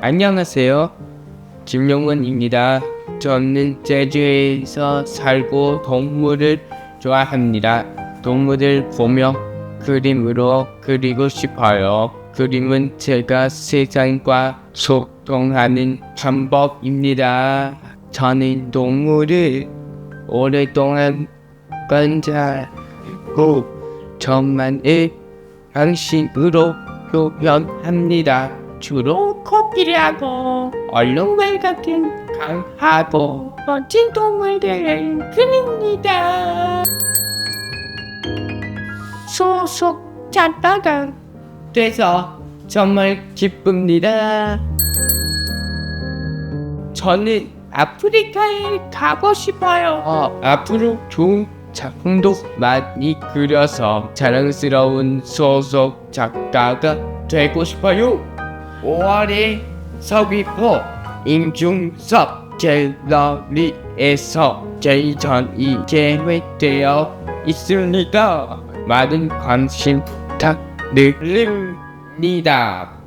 안녕하세요. 김용원입니다. 저는 제주에서 살고 동물을 좋아합니다. 동물을 보며 그림으로 그리고 싶어요. 그림은 제가 세상과 소통하는 방법입니다. 저는 동물을 오랫동안 관찰하고 저만의 방식으로 표현합니다. 주로 코끼리하고 얼룩말 같은 강하고 멋진 동물들을 그립니다. 소속 작가가 돼서 정말 기쁩니다. 저는 아프리카에 가고 싶어요. 어, 앞으로 좋은 작품도 많이 그려서 자랑스러운 소속 작가가 되고 싶어요. 5월에 서귀포 임중섭 갤러리에서 제이전이 계획되어 있습니다. 많은 관심 부탁드립니다.